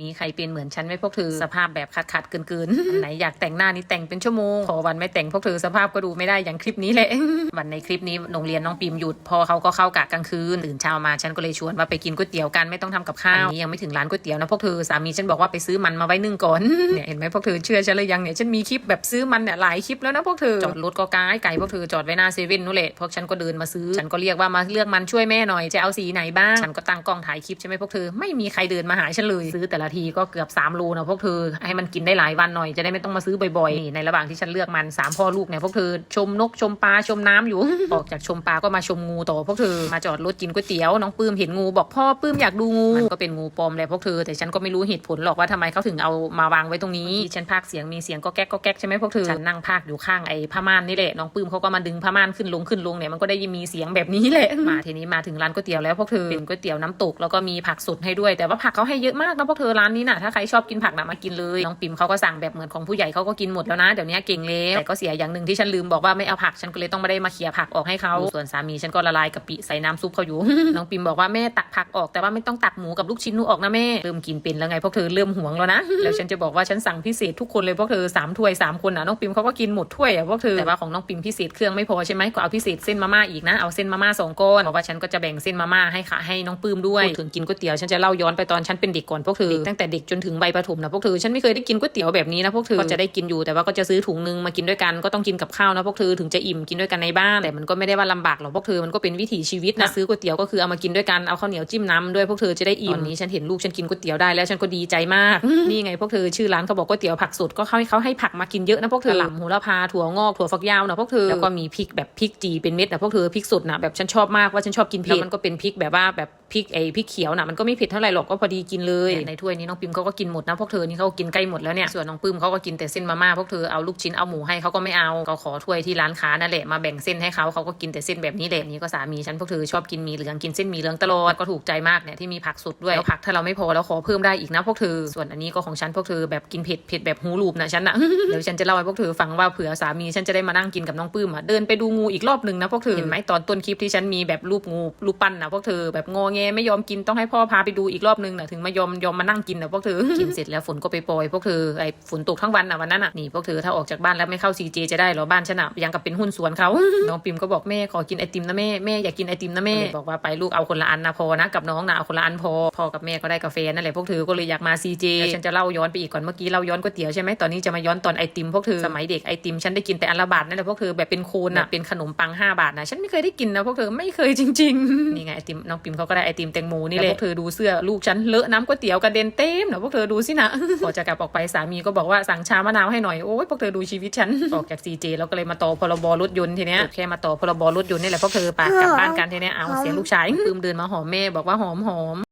มีใครเป็นเหมือนฉันไหมพวกเธอ สภาพแบบขัดขัดๆเกินเกินๆอันไหนอยากแต่งหน้านี่แต่งเป็นชั่วโมง พอวันไม่แต่งพวกเธอสภาพก็ดูไม่ได้อย่างคลิปนี้แหละ วันในคลิปนี้โรงเรียนน้องปิมหยุด พอเขาก็เข้ากะกลางคืนตื่นเช้ามาฉันก็เลยชวนว่าไปกินก๋วยเตี๋ยวกันไม่ต้องทำกับข้าวอันนี้ยังไม่ถึงร้านก๋วยเตี๋ยวนะพวกเธอสามีฉันบอกว่าไปซื้อมันมาไว้นึ่งก่อนเนี่ยเห็นไหมพวกเธอเชื่อฉันเลยยังเนี่ยฉันมีคลิปแบบซื้อมันเนี่ยหลายคลิปแล้วนะพวกเธอจอดรถก็ไกลไก่พวกเธอจอดไว้หน้าเซเว่นนู่นแหละพวกฉันก็เดินมาซื้อฉันก็เรียกว่ามาเลือกมันช่วยแม่หน่อยจะเอาสีไหนบ้างฉันก็ตั้งกล้องถ่ายคลิปใช่ไหมพวกเธอไม่มีใครเดินมาหาฉันเลยซื้อแต่ละทีก็เกือบ3โลนะพวกเธอให้มันกินได้หลายวันหน่อยจะได้ไม่ต้องมาซื้อบ่อยๆนี่ในระหว่างที่ฉันเลือกมันสามพ่อลูกเนี่ยพวกเธอชมนกชมปลาชมน้ำอยู่ ออกจากชมปลาก็มาชมงูต่อพวกเธอมาจอดรถกินก๋วยเตี๋ยวน้องปื้มเห็นงูบอกพ่อปื้มอยากดูงูมันก็เป็นงูปลอมแหละพวกเธอแต่ฉันก็ไม่รู้เหตุผลหรอกว่าทำไมเขาถึงเอามาวางไว้ตรงนี้ที่ฉันพากเสียงมีเสียงก็แก๊กก็แก๊กใช่ไหมพวกเธอฉันนั่งพากอยู่ข้างไอ้ผ้าม่านนี่แหละน้องปื้มเขาก็มาดึงผ้าม่านขึ้นลงขึ้นลงเนี่ยมันก็ได้ยินมีเสียงแบบนี้แหละมาทีนี้มาถึงร้านก๋วยเตี๋ยวแล้วพวกเธอเป็นก๋วยเตี๋ยวน้ำตกแล้วก็มีผักสดให้ด้วยแต่ว่าผักเขาให้เยอะมากนะพวกเธอร้านนี้น่ะถ้าใครชอบกินผักน่ะมากินเลยน้องปิมเขาก็สั่งแบบเหมือนของผู้ใหญ่เขาก็กินหมดแล้วนะเดี๋ยวนี้เก่งแล้วแต่ก็เสียอย่างหนึ่งที่ฉันลืมบอกว่าไม่เอาผักฉันก็เลยต้องไม่ได้มาเขี่ยผักออกให้เขาส่วนสามีฉันก็ละลายกะปิใส่น้ำซุปเขาอยู่ น้องปิมบอกว่าแม่ตักผักออกแต่ว่าไม่ต้องตักหมูกับลูกชิ้นนูออกนะแม่เริ่มกินเป็นแล้วไงพวกเธอเริ่มห่วงแล้วนะแล้วฉันจะบอกว่าฉันสั่งพิเศษทุกคนเลยพวกเธอสามถ้วยสามคนอะน้องปิมเขาก็กินหมดถ้วยอะพวกเธอแต่ว่าของน้องปิมพิเศษเครื่องไม่พอใช่ไหมก็เอาพิเศษเส้นมาม่าอีกนะเอาเส้นมาม่าสองก้อนเพราะว่าฉันก็จะแบ่งเส้นมาม่าให้ค่ะให้น้องปื้มด้วยถึงกินก๋วยเตี๋ยวฉันจะเล่าย้อนไปตอนฉันเป็นเด็กก่อนพวกเธอเด็กตั้งแต่เด็กจนถึงใบประถมนะพวกเธอฉันไม่เคยได้กินก๋วยเตี๋ยวแบบนี้นะพวกเธอก็จะได้กินอยู่แต่ว่าก็จะซื้อถุงนึงมากินด้วยกันก็ต้องกินกับข้าวนะพวกเธอถึงจะอิ่มกินด้วยกันในบ้านแต่มันก็ไม่ได้ว่าลำบากหรอกพวกเธอมันก็เป็นวิถีชีวิตนะซื้อก๋วยเตี๋ยวก็คือเอามากินด้วยกันเอาข้าวเหนียวจิ้มน้ำด้วยพวกเธอจะได้อิ่มตอนนี้ฉันเห็นลูกฉันกินก๋วยเตี๋ยวได้แล้วฉันก็ดีใจมากนี่ไงพวกเธอชื่อร้านเขาบอกก๋วยเตี๋ยวผักสดก็เขาเขาให้ผักมากินเยอะนะพวกเธอกะหล่ำโหระพาถั่วงอกถั่วฝักยาวนะพวกเธอแล้วก็มีพริกแบบพริกจีเป็นเม็ดนะพวกเธอพริกสดนะแบบฉันชอบมากว่าฉันชอบกินเผ็ดแล้วมันก็เป็นพริกแบบว่าแบบ พริกไอ้พริกเขียวนะมันก็ไม่เผ็ดเท่าไหร่หรอกก็พอดีกินเลยในถ้วยนี้น้องปิมเขาก็กินหมดนะพวกเธอนี่เขาก็กินใกล้หมดแล้วเนี่ยส่วนน้องปื้มเขาก็กินแต่เส้นมาม่าพวกเธอเอาลูกชิ้นเอาหมูให้เขาก็ไม่เอาก็ขอถ้วยที่ร้านค้านั่นแหละมาแบ่งเส้นให้เขาเขาก็กินแต่เส้นแบบนี้แหละนี่ก็สามีฉันพวกเธอชอบกินหมีเหลืองกินเส้นหมีเหลืองตลอดก็ถูกใจมากเนี่ยที่มีผักสดด้วยแล้วผักถ้าเราไม่พอแล้วขอเพิ่มได้อีกนะพวกเธอ ส่วนอันนี้ก็ของฉันพวกเธอแบบกินเผ็ดเผ็ดแบบหูรูปนะฉันนะเดี๋ยวฉันจะเล่าให้พวกเธอฟังว่าเผื่อสามีฉันจะได้มานั่งกินกับน้องปื้มอะเดินไปดูงูอีกรอบหนึ่งนะพวกเธอเห็นไหมตอนต้นคลิปที่ฉันมีแบบรูปงูรูปปั้นนะพวกเธอแบบงอแงไม่ยอมกินต้องให้พ่อพาไปดูอีกรอบหนึ่งนะถึงมายอมยอมมานั่งกินนะพวกเธอกินเสร็จแล้วฝนก็ไปโปรยพวกเธอไอ้ฝนตกทั้งวันอะวันนั้นอะนี่พวกเธอถ้าออกจากบ้านแล้วไม่เข้าซีเจจะได้เหรอบ้านฉันอะยังกับเป็นหุ้นส่วนเขาน้องปิมก็บอกแม่ขอกินไอติมนะแม่แม่อยากกินไอติมนะแม่บอกว่าไปลูกเอาคนละอันนะพอนะกับน้องนะเอาคนละอันพอพ่อกับแม่ก็ได้กาแฟนั่นแหละพวกเธอก็เลยอยากมาซีเจฉันจะเล่าย้อนไปอีกก่อนเมื่อกี้เล่าย้อนก๋วยเตี๋ยวใช่ไหมตอนนี้จะมาย้อนตอนไอติมพวกเธอสมัยเด็กไอติมฉันได้กินแต่อันละบาทนั่นแหละพวกเธอแบบเป็นโคนอะเป็นขนมปัง5บาทนะฉันไม่เคยได้กินนะพวกเธอไม่เคยจริงๆนี่ไงไอติมน้องปิมเขาก็ได้ไอติมแตงโมนี่แหละพวกเธอดูเสื้อลูกฉันเลอะน้ำก๋วยเตี๋ยวกระเด็นเต็มนะพวกเธอดูสินะพอจะกลับออกไปสามีก็บอกว่าสั่งชามะนาวให้หน่อยโอ้ยพวกเธอดูชีวิตฉันออกจากซีเจแล้วก็เลยมาต่อพรบรถยนต์ทีเนี้ยแค่มาต่อพรบรถยนต์นี่แหละพวกเธอปากกลับบ้านกันทีเนี้ยเอาเสียงลูกชายปืมเดินมาหอมแม่บอกว่าหอมหอม